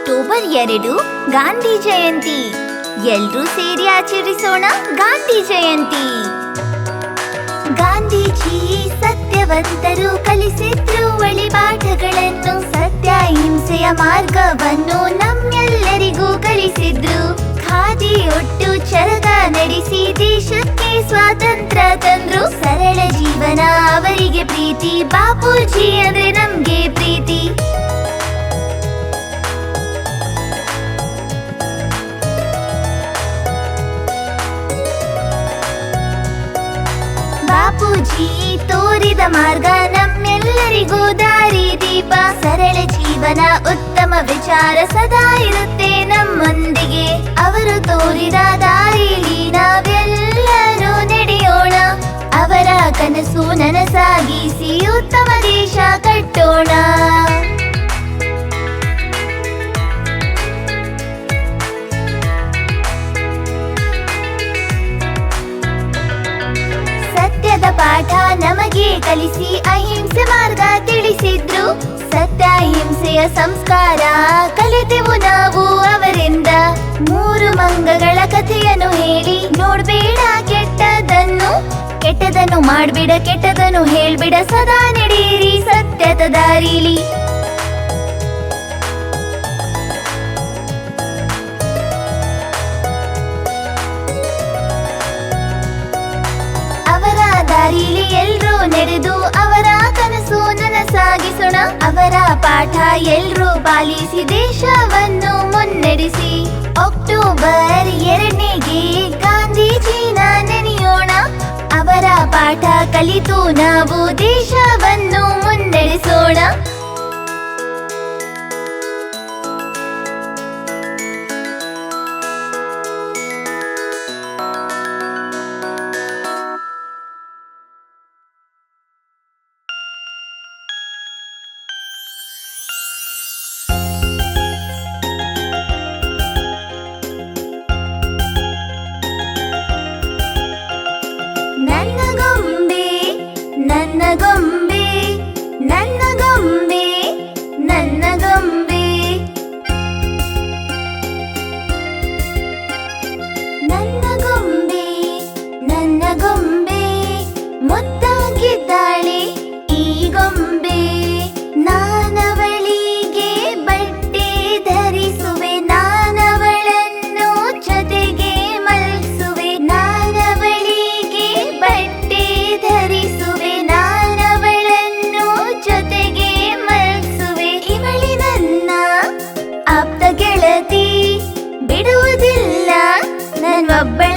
October ಎರಡು, ಗಾಂಧಿ ಜಯಂತಿ. ಎಲ್ರೂ ಸೇರಿ ಆಚರಿಸೋಣ ಗಾಂಧಿ ಜಯಂತಿ. ಗಾಂಧೀಜಿ ಸತ್ಯವಂತರು ಕಲಿಸಿದ್ರು ಒಳಿ ಪಾಠಗಳನ್ನು, ಸತ್ಯ ಹಿಂಸೆಯ ಮಾರ್ಗವನ್ನು ನಮ್ಮೆಲ್ಲರಿಗೂ ಕಲಿಸಿದ್ರು. ಖಾದಿ ಒಟ್ಟು ಚರಗ ನಡೆಸಿ ದೇಶಕ್ಕೆ ಸ್ವಾತಂತ್ರ್ಯ ತಂದ್ರು. ಸರಳ ಜೀವನ ಅವರಿಗೆ ಪ್ರೀತಿ, ಬಾಪೂಜಿ ಅಂದ್ರೆ ನಮ್ಗೆ ಪ್ರೀತಿ. ತೋರಿದ ಮಾರ್ಗ ನಮ್ಮೆಲ್ಲರಿಗೂ ದಾರಿ ದೀಪ. ಸರಳ ಜೀವನ, ಉತ್ತಮ ವಿಚಾರ ಸದಾ ಇರುತ್ತೆ ನಮ್ಮೊಂದಿಗೆ. ಅವರು ತೋರಿದ ದಾರಿಲಿ ನಾವೆಲ್ಲರೂ ನಡೆಯೋಣ. ಅವರ ಕನಸು ನನಸಾಗಿಸಿ ಉತ್ತಮ ದೇಶ ಕಟ್ಟೋಣ. ಕಲಿಸಿ ಅಹಿಂಸೆ ಮಾರ್ಗ ತಿಳಿಸಿದ್ರು. ಸತ್ಯ ಅಹಿಂಸೆಯ ಸಂಸ್ಕಾರ ಕಲಿತೆವು ನಾವು ಅವರಿಂದ. ಮೂರು ಮಂಗಗಳ ಕಥೆಯನ್ನು ಹೇಳಿ, ನೋಡ್ಬೇಡ ಕೆಟ್ಟದನ್ನು. ಕೆಟ್ಟದನ್ನು ಮಾಡ್ಬಿಡ, ಕೆಟ್ಟದನ್ನು ಹೇಳ್ಬಿಡ, ಸದಾ ನಡೆಯಿರಿ ಸತ್ಯದ ದಾರಿಲಿ. ಅವರ ದಾರಿಲಿ ಎಲ್ರೂ ನಡೆದು ಅವರ ಕನಸು ನನಸಾಗಿಸೋಣ. ಅವರ ಪಾಠ ಎಲ್ರೂ ಪಾಲಿಸಿ ದೇಶವನ್ನು ಮುನ್ನಡೆಸಿ. ಅಕ್ಟೋಬರ್ ಎರಡನೇಗೆ ಗಾಂಧೀಜಿನ ನೆನೆಯೋಣ. ಅವರ ಪಾಠ ಕಲಿತು ನಾವು ದೇಶವನ್ನು ಮುನ್ನಡೆಸೋಣ. love